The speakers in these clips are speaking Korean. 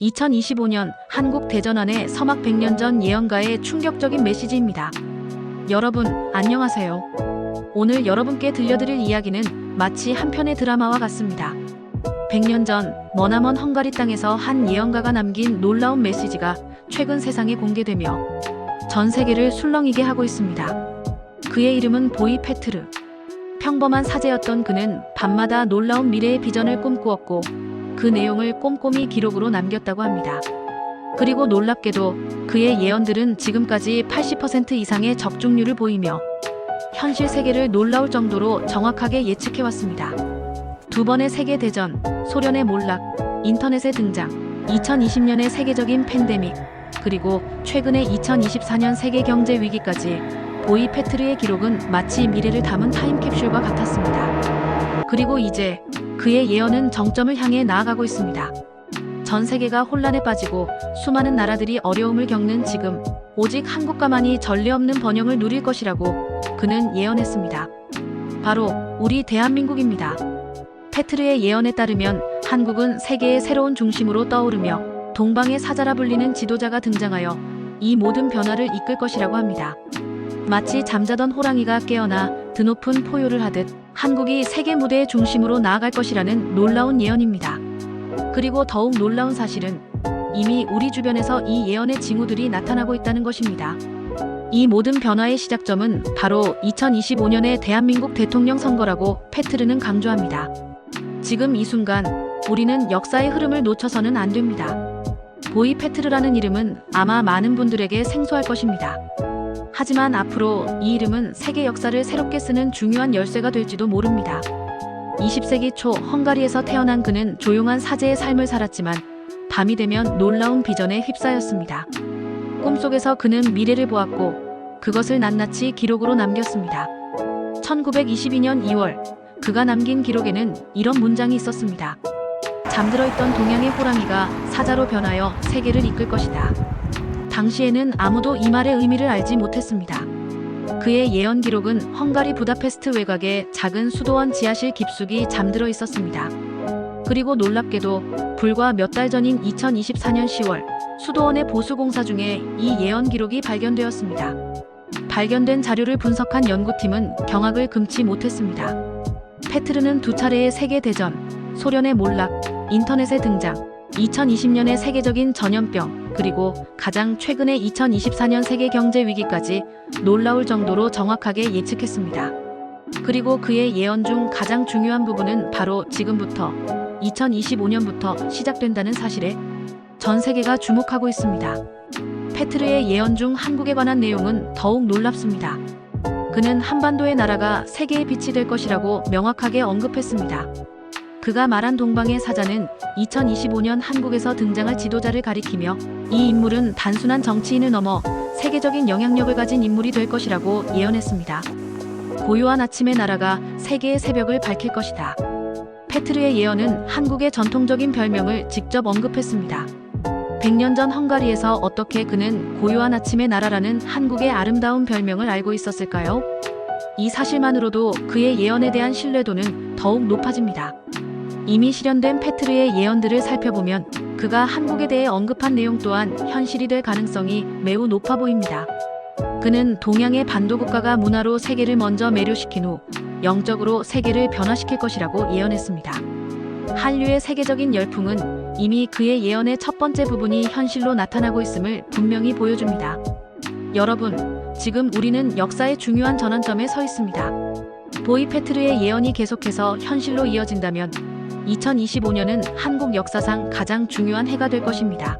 2025년 한국 대전환의 서막 100년 전 예언가의 충격적인 메시지입니다. 여러분, 안녕하세요. 오늘 여러분께 들려드릴 이야기는 마치 한 편의 드라마와 같습니다. 100년 전 머나먼 헝가리 땅에서 한 예언가가 남긴 놀라운 메시지가 최근 세상에 공개되며 전 세계를 술렁이게 하고 있습니다. 그의 이름은 보이 페트르. 평범한 사제였던 그는 밤마다 놀라운 미래의 비전을 꿈꾸었고 그 내용을 꼼꼼히 기록으로 남겼다고 합니다. 그리고 놀랍게도 그의 예언들은 지금까지 80% 이상의 적중률을 보이며 현실 세계를 놀라울 정도로 정확하게 예측해왔습니다. 두 번의 세계대전, 소련의 몰락, 인터넷의 등장, 2020년의 세계적인 팬데믹, 그리고 최근의 2024년 세계 경제 위기까지 보이 페트르의 기록은 마치 미래를 담은 타임캡슐과 같았습니다. 그리고 이제 그의 예언은 정점을 향해 나아가고 있습니다. 전 세계가 혼란에 빠지고 수많은 나라들이 어려움을 겪는 지금 오직 한국가만이 전례 없는 번영을 누릴 것이라고 그는 예언했습니다. 바로 우리 대한민국입니다. 페트르의 예언에 따르면 한국은 세계의 새로운 중심으로 떠오르며 동방의 사자라 불리는 지도자가 등장하여 이 모든 변화를 이끌 것이라고 합니다. 마치 잠자던 호랑이가 깨어나 드높은 포효를 하듯 한국이 세계 무대의 중심으로 나아갈 것이라는 놀라운 예언입니다. 그리고 더욱 놀라운 사실은 이미 우리 주변에서 이 예언의 징후들이 나타나고 있다는 것입니다. 이 모든 변화의 시작점은 바로 2025년의 대한민국 대통령 선거라고 페트르는 강조합니다. 지금 이 순간 우리는 역사의 흐름을 놓쳐서는 안 됩니다. 보이 페트르라는 이름은 아마 많은 분들에게 생소할 것입니다. 하지만 앞으로 이 이름은 세계 역사를 새롭게 쓰는 중요한 열쇠가 될지도 모릅니다. 20세기 초 헝가리에서 태어난 그는 조용한 사제의 삶을 살았지만 밤이 되면 놀라운 비전에 휩싸였습니다. 꿈속에서 그는 미래를 보았고 그것을 낱낱이 기록으로 남겼습니다. 1922년 2월 그가 남긴 기록에는 이런 문장이 있었습니다. 잠들어 있던 동양의 호랑이가 사자로 변하여 세계를 이끌 것이다. 당시에는 아무도 이 말의 의미를 알지 못했습니다. 그의 예언 기록은 헝가리 부다페스트 외곽의 작은 수도원 지하실 깊숙이 잠들어 있었습니다. 그리고 놀랍게도 불과 몇 달 전인 2024년 10월 수도원의 보수 공사 중에 이 예언 기록이 발견되었습니다. 발견된 자료를 분석한 연구팀은 경악을 금치 못했습니다. 페트르는 두 차례의 세계 대전, 소련의 몰락, 인터넷의 등장, 2020년의 세계적인 전염병, 그리고 가장 최근의 2024년 세계 경제 위기까지 놀라울 정도로 정확하게 예측했습니다. 그리고 그의 예언 중 가장 중요한 부분은 바로 지금부터 2025년부터 시작된다는 사실에 전 세계가 주목하고 있습니다. 페트르의 예언 중 한국에 관한 내용은 더욱 놀랍습니다. 그는 한반도의 나라가 세계의 빛이 될 것이라고 명확하게 언급했습니다. 그가 말한 동방의 사자는 2025년 한국에서 등장할 지도자를 가리키며 이 인물은 단순한 정치인을 넘어 세계적인 영향력을 가진 인물이 될 것이라고 예언했습니다. 고요한 아침의 나라가 세계의 새벽을 밝힐 것이다. 페트르의 예언은 한국의 전통적인 별명을 직접 언급했습니다. 100년 전 헝가리에서 어떻게 그는 고요한 아침의 나라라는 한국의 아름다운 별명을 알고 있었을까요? 이 사실만으로도 그의 예언에 대한 신뢰도는 더욱 높아집니다. 이미 실현된 페트르의 예언들을 살펴보면 그가 한국에 대해 언급한 내용 또한 현실이 될 가능성이 매우 높아 보입니다. 그는 동양의 반도 국가가 문화로 세계를 먼저 매료시킨 후 영적으로 세계를 변화시킬 것이라고 예언했습니다. 한류의 세계적인 열풍은 이미 그의 예언의 첫 번째 부분이 현실로 나타나고 있음을 분명히 보여줍니다. 여러분, 지금 우리는 역사의 중요한 전환점에 서 있습니다. 보이 페트르의 예언이 계속해서 현실로 이어진다면 2025년은 한국 역사상 가장 중요한 해가 될 것입니다.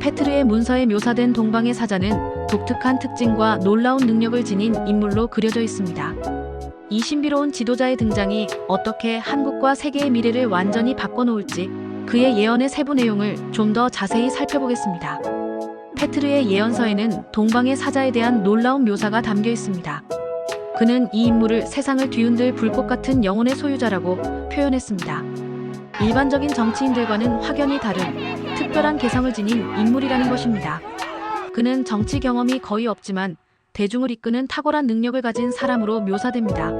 페트르의 문서에 묘사된 동방의 사자는 독특한 특징과 놀라운 능력을 지닌 인물로 그려져 있습니다. 이 신비로운 지도자의 등장이 어떻게 한국과 세계의 미래를 완전히 바꿔놓을지 그의 예언의 세부 내용을 좀 더 자세히 살펴보겠습니다. 페트르의 예언서에는 동방의 사자에 대한 놀라운 묘사가 담겨 있습니다. 그는 이 인물을 세상을 뒤흔들 불꽃 같은 영혼의 소유자라고 표현했습니다. 일반적인 정치인들과는 확연히 다른 특별한 개성을 지닌 인물이라는 것입니다. 그는 정치 경험이 거의 없지만 대중을 이끄는 탁월한 능력을 가진 사람으로 묘사됩니다.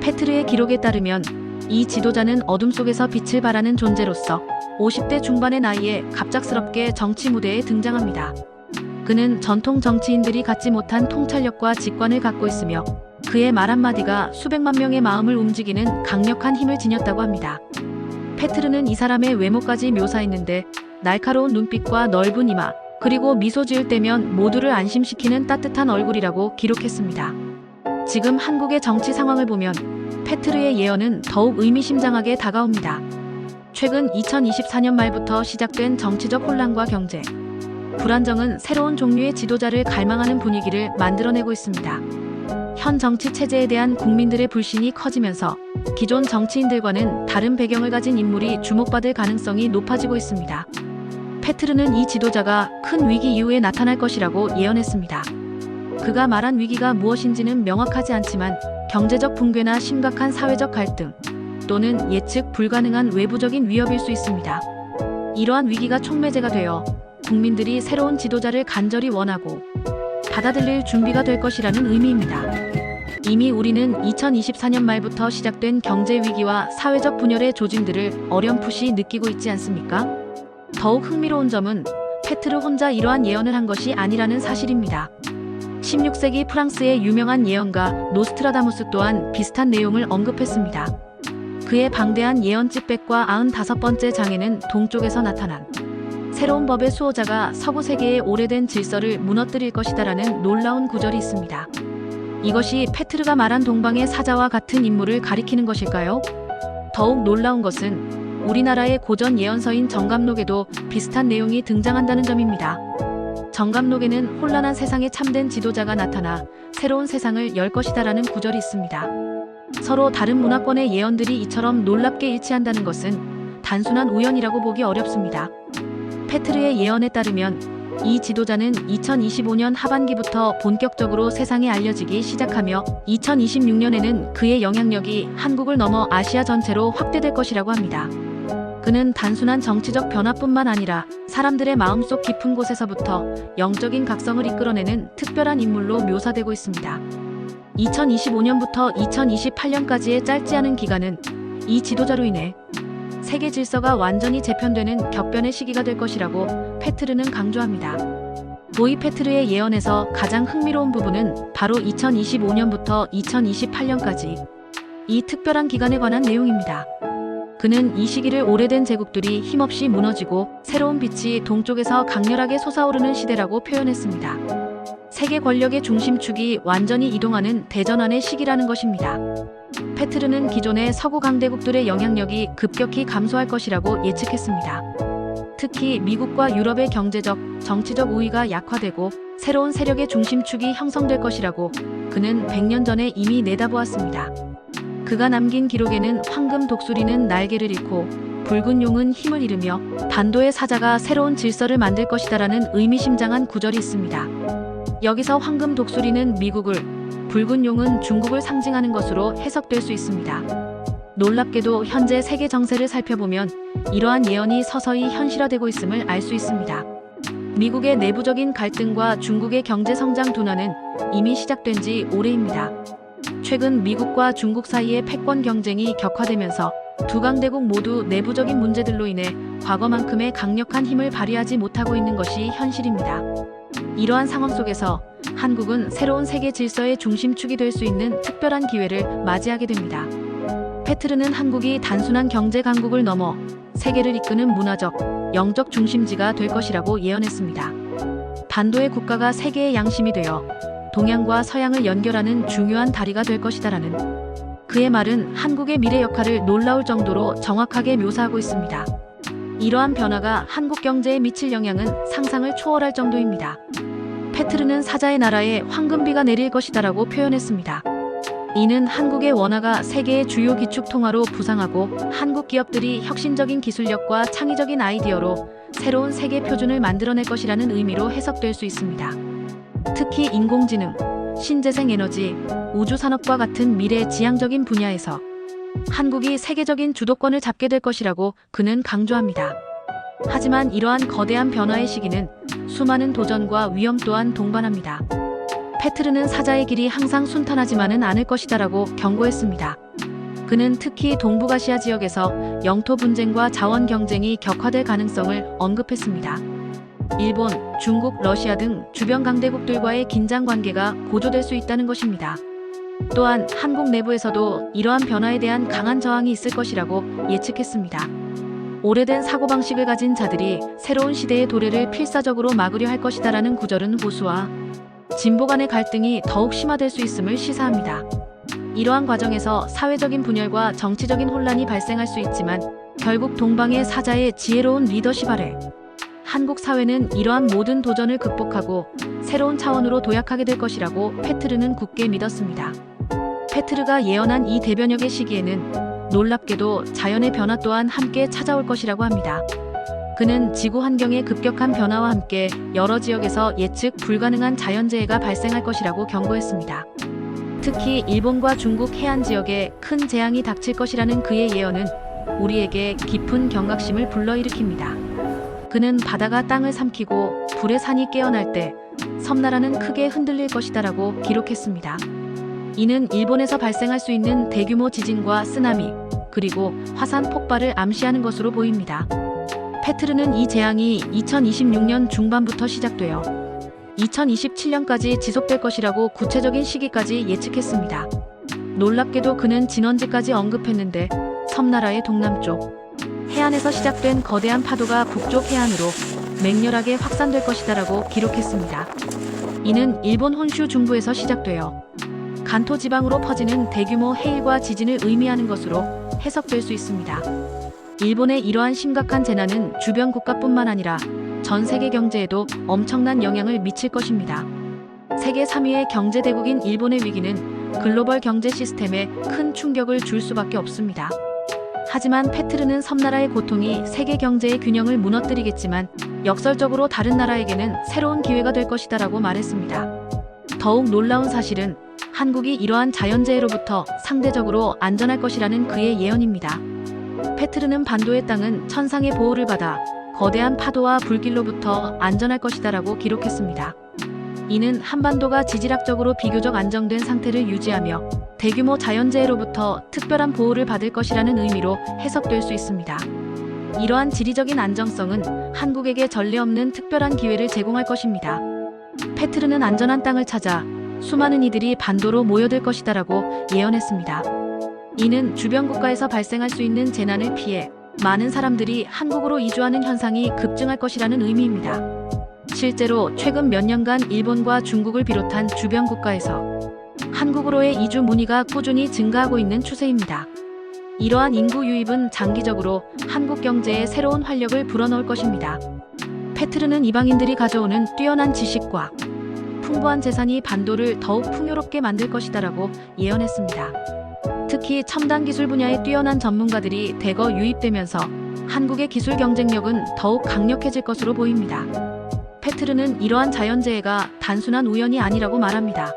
페트르의 기록에 따르면 이 지도자는 어둠 속에서 빛을 발하는 존재로서 50대 중반의 나이에 갑작스럽게 정치 무대에 등장합니다. 그는 전통 정치인들이 갖지 못한 통찰력과 직관을 갖고 있으며 그의 말 한마디가 수백만 명의 마음을 움직이는 강력한 힘을 지녔다고 합니다. 페트르는 이 사람의 외모까지 묘사했는데 날카로운 눈빛과 넓은 이마 그리고 미소 지을 때면 모두를 안심시키는 따뜻한 얼굴이라고 기록했습니다. 지금 한국의 정치 상황을 보면 페트르의 예언은 더욱 의미심장하게 다가옵니다. 최근 2024년 말부터 시작된 정치적 혼란과 경제, 불안정은 새로운 종류의 지도자를 갈망하는 분위기를 만들어내고 있습니다. 현 정치 체제에 대한 국민들의 불신이 커지면서 기존 정치인들과는 다른 배경을 가진 인물이 주목받을 가능성이 높아지고 있습니다. 페트르는 이 지도자가 큰 위기 이후에 나타날 것이라고 예언했습니다. 그가 말한 위기가 무엇인지는 명확하지 않지만 경제적 붕괴나 심각한 사회적 갈등 또는 예측 불가능한 외부적인 위협일 수 있습니다. 이러한 위기가 촉매제가 되어 국민들이 새로운 지도자를 간절히 원하고 받아들일 준비가 될 것이라는 의미입니다. 이미 우리는 2024년 말부터 시작된 경제 위기와 사회적 분열의 조짐들을 어렴풋이 느끼고 있지 않습니까? 더욱 흥미로운 점은 페트르 혼자 이러한 예언을 한 것이 아니라는 사실입니다. 16세기 프랑스의 유명한 예언가 노스트라다무스 또한 비슷한 내용을 언급했습니다. 그의 방대한 예언 찌백과 95번째 장에는 동쪽에서 나타난 새로운 법의 수호자가 서구 세계의 오래된 질서를 무너뜨릴 것이다라는 놀라운 구절이 있습니다. 이것이 페트르가 말한 동방의 사자와 같은 인물을 가리키는 것일까요? 더욱 놀라운 것은 우리나라의 고전 예언서인 정감록에도 비슷한 내용이 등장한다는 점입니다. 정감록에는 혼란한 세상에 참된 지도자가 나타나 새로운 세상을 열 것이다라는 구절이 있습니다. 서로 다른 문화권의 예언들이 이처럼 놀랍게 일치한다는 것은 단순한 우연이라고 보기 어렵습니다. 페트르의 예언에 따르면 이 지도자는 2025년 하반기부터 본격적으로 세상에 알려지기 시작하며 2026년에는 그의 영향력이 한국을 넘어 아시아 전체로 확대될 것이라고 합니다. 그는 단순한 정치적 변화뿐만 아니라 사람들의 마음속 깊은 곳에서부터 영적인 각성을 이끌어내는 특별한 인물로 묘사되고 있습니다. 2025년부터 2028년까지의 짧지 않은 기간은 이 지도자로 인해 세계 질서가 완전히 재편되는 격변의 시기가 될 것이라고 페트르는 강조합니다. 보이 페트르의 예언에서 가장 흥미로운 부분은 바로 2025년부터 2028년까지 이 특별한 기간에 관한 내용입니다. 그는 이 시기를 오래된 제국들이 힘없이 무너지고 새로운 빛이 동쪽에서 강렬하게 솟아오르는 시대라고 표현했습니다. 세계 권력의 중심축이 완전히 이동하는 대전환의 시기라는 것입니다. 페트르는 기존의 서구 강대국들의 영향력이 급격히 감소할 것이라고 예측했습니다. 특히 미국과 유럽의 경제적, 정치적 우위가 약화되고 새로운 세력의 중심축이 형성될 것이라고 그는 100년 전에 이미 내다보았습니다. 그가 남긴 기록에는 황금 독수리는 날개를 잃고 붉은 용은 힘을 잃으며 반도의 사자가 새로운 질서를 만들 것이다라는 의미심장한 구절이 있습니다. 여기서 황금 독수리는 미국을, 붉은 용은 중국을 상징하는 것으로 해석될 수 있습니다. 놀랍게도 현재 세계 정세를 살펴보면 이러한 예언이 서서히 현실화되고 있음을 알 수 있습니다. 미국의 내부적인 갈등과 중국의 경제 성장 둔화는 이미 시작된 지 오래입니다. 최근 미국과 중국 사이의 패권 경쟁이 격화되면서 두 강대국 모두 내부적인 문제들로 인해 과거만큼의 강력한 힘을 발휘하지 못하고 있는 것이 현실입니다. 이러한 상황 속에서 한국은 새로운 세계 질서의 중심축이 될 수 있는 특별한 기회를 맞이하게 됩니다. 페트르는 한국이 단순한 경제 강국을 넘어 세계를 이끄는 문화적, 영적 중심지가 될 것이라고 예언했습니다. 반도의 국가가 세계의 양심이 되어 동양과 서양을 연결하는 중요한 다리가 될 것이다라는 그의 말은 한국의 미래 역할을 놀라울 정도로 정확하게 묘사하고 있습니다. 이러한 변화가 한국 경제에 미칠 영향은 상상을 초월할 정도입니다. 페트르는 사자의 나라에 황금비가 내릴 것이다라고 표현했습니다. 이는 한국의 원화가 세계의 주요 기축 통화로 부상하고 한국 기업들이 혁신적인 기술력과 창의적인 아이디어로 새로운 세계 표준을 만들어낼 것이라는 의미로 해석될 수 있습니다. 특히 인공지능, 신재생 에너지, 우주 산업과 같은 미래 지향적인 분야에서 한국이 세계적인 주도권을 잡게 될 것이라고 그는 강조합니다. 하지만 이러한 거대한 변화의 시기는 수많은 도전과 위험 또한 동반합니다. 페트르는 사자의 길이 항상 순탄하지만은 않을 것이다라고 경고했습니다. 그는 특히 동북아시아 지역에서 영토 분쟁과 자원 경쟁이 격화될 가능성을 언급했습니다. 일본, 중국, 러시아 등 주변 강대국들과의 긴장 관계가 고조될 수 있다는 것입니다. 또한 한국 내부에서도 이러한 변화에 대한 강한 저항이 있을 것이라고 예측했습니다. 오래된 사고방식을 가진 자들이 새로운 시대의 도래를 필사적으로 막으려 할 것이다라는 구절은 보수와 진보 간의 갈등이 더욱 심화될 수 있음을 시사합니다. 이러한 과정에서 사회적인 분열과 정치적인 혼란이 발생할 수 있지만 결국 동방의 사자의 지혜로운 리더십 아래 한국 사회는 이러한 모든 도전을 극복하고 새로운 차원으로 도약하게 될 것이라고 페트르는 굳게 믿었습니다. 페트르가 예언한 이 대변혁의 시기에는 놀랍게도 자연의 변화 또한 함께 찾아올 것이라고 합니다. 그는 지구 환경의 급격한 변화와 함께 여러 지역에서 예측 불가능한 자연재해가 발생할 것이라고 경고했습니다. 특히 일본과 중국 해안 지역에 큰 재앙이 닥칠 것이라는 그의 예언은 우리에게 깊은 경각심을 불러일으킵니다. 그는 바다가 땅을 삼키고 불의 산이 깨어날 때 섬나라는 크게 흔들릴 것이다라고 기록했습니다. 이는 일본에서 발생할 수 있는 대규모 지진과 쓰나미, 그리고 화산 폭발을 암시하는 것으로 보입니다. 페트르는 이 재앙이 2026년 중반부터 시작되어 2027년까지 지속될 것이라고 구체적인 시기까지 예측했습니다. 놀랍게도 그는 진원지까지 언급했는데 섬나라의 동남쪽 해안에서 시작된 거대한 파도가 북쪽 해안으로 맹렬하게 확산될 것이다라고 기록했습니다. 이는 일본 혼슈 중부에서 시작되어 간토 지방으로 퍼지는 대규모 해일과 지진을 의미하는 것으로 해석될 수 있습니다. 일본의 이러한 심각한 재난은 주변 국가뿐만 아니라 전 세계 경제에도 엄청난 영향을 미칠 것입니다. 세계 3위의 경제 대국인 일본의 위기는 글로벌 경제 시스템에 큰 충격을 줄 수밖에 없습니다. 하지만 페트르는 섬나라의 고통이 세계 경제의 균형을 무너뜨리겠지만 역설적으로 다른 나라에게는 새로운 기회가 될 것이다라고 말했습니다. 더욱 놀라운 사실은 한국이 이러한 자연재해로부터 상대적으로 안전할 것이라는 그의 예언입니다. 페트르는 반도의 땅은 천상의 보호를 받아 거대한 파도와 불길로부터 안전할 것이다라고 기록했습니다. 이는 한반도가 지질학적으로 비교적 안정된 상태를 유지하며 대규모 자연재해로부터 특별한 보호를 받을 것이라는 의미로 해석될 수 있습니다. 이러한 지리적인 안정성은 한국에게 전례 없는 특별한 기회를 제공할 것입니다. 페트르는 안전한 땅을 찾아 수많은 이들이 반도로 모여들 것이다라고 예언했습니다. 이는 주변 국가에서 발생할 수 있는 재난을 피해 많은 사람들이 한국으로 이주하는 현상이 급증할 것이라는 의미입니다. 실제로 최근 몇 년간 일본과 중국을 비롯한 주변 국가에서 한국으로의 이주 문의가 꾸준히 증가하고 있는 추세입니다. 이러한 인구 유입은 장기적으로 한국 경제에 새로운 활력을 불어넣을 것입니다. 페트르는 이방인들이 가져오는 뛰어난 지식과 풍부한 재산이 반도를 더욱 풍요롭게 만들 것이다라고 예언했습니다. 특히 첨단 기술 분야의 뛰어난 전문가들이 대거 유입되면서 한국의 기술 경쟁력은 더욱 강력해질 것으로 보입니다. 페트르는 이러한 자연재해가 단순한 우연이 아니라고 말합니다.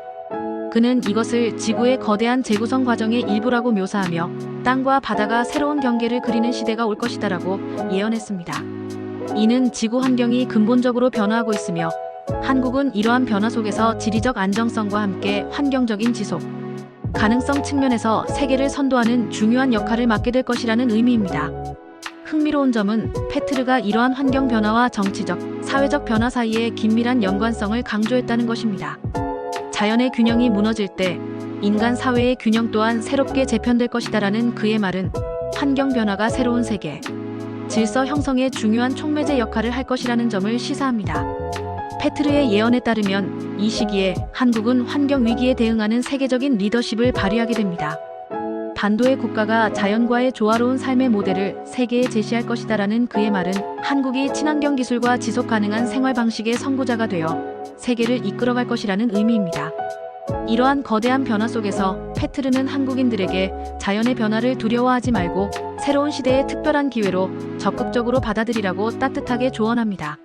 그는 이것을 지구의 거대한 재구성 과정의 일부라고 묘사하며 땅과 바다가 새로운 경계를 그리는 시대가 올 것이다라고 예언했습니다. 이는 지구 환경이 근본적으로 변화하고 있으며 한국은 이러한 변화 속에서 지리적 안정성과 함께 환경적인 지속, 가능성 측면에서 세계를 선도하는 중요한 역할을 맡게 될 것이라는 의미입니다. 흥미로운 점은 페트르가 이러한 환경 변화와 정치적, 사회적 변화 사이의 긴밀한 연관성을 강조했다는 것입니다. 자연의 균형이 무너질 때 인간 사회의 균형 또한 새롭게 재편될 것이다라는 그의 말은 환경 변화가 새로운 세계, 질서 형성에 중요한 촉매제 역할을 할 것이라는 점을 시사합니다. 페트르의 예언에 따르면 이 시기에 한국은 환경 위기에 대응하는 세계적인 리더십을 발휘하게 됩니다. 반도의 국가가 자연과의 조화로운 삶의 모델을 세계에 제시할 것이다라는 그의 말은 한국이 친환경 기술과 지속 가능한 생활 방식의 선구자가 되어 세계를 이끌어갈 것이라는 의미입니다. 이러한 거대한 변화 속에서 페트르는 한국인들에게 자연의 변화를 두려워하지 말고 새로운 시대의 특별한 기회로 적극적으로 받아들이라고 따뜻하게 조언합니다.